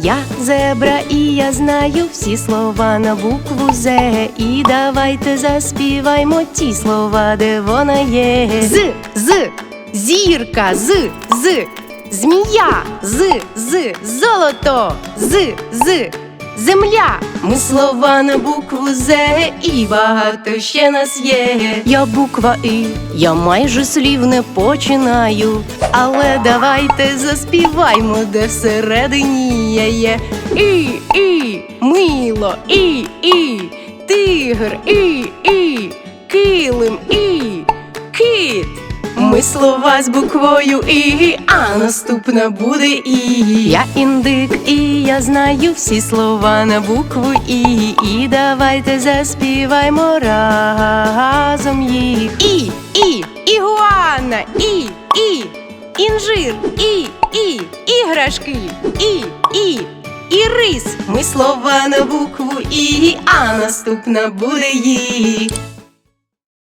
Я зебра і я знаю всі слова на букву З. І давайте заспіваймо ті слова, де вона є. З, з, зірка, з, з, змія, з, з, золото, з, з. Земля, ми слова на букву З і багато ще нас є. Я буква І, я майже слів не починаю. Але давайте заспіваймо, де всередині я є. І, і, мило, і, і, тигр, і, і, килим, і, кит. Ми слова з буквою І, а наступна буде І. Я індик, і я знаю всі слова на букву І. І давайте заспіваймо разом їх. І, і, ігуана, і, і, інжир, і, і, іграшки, і, і. І рис, ми слова на букву І, а наступна буде їх.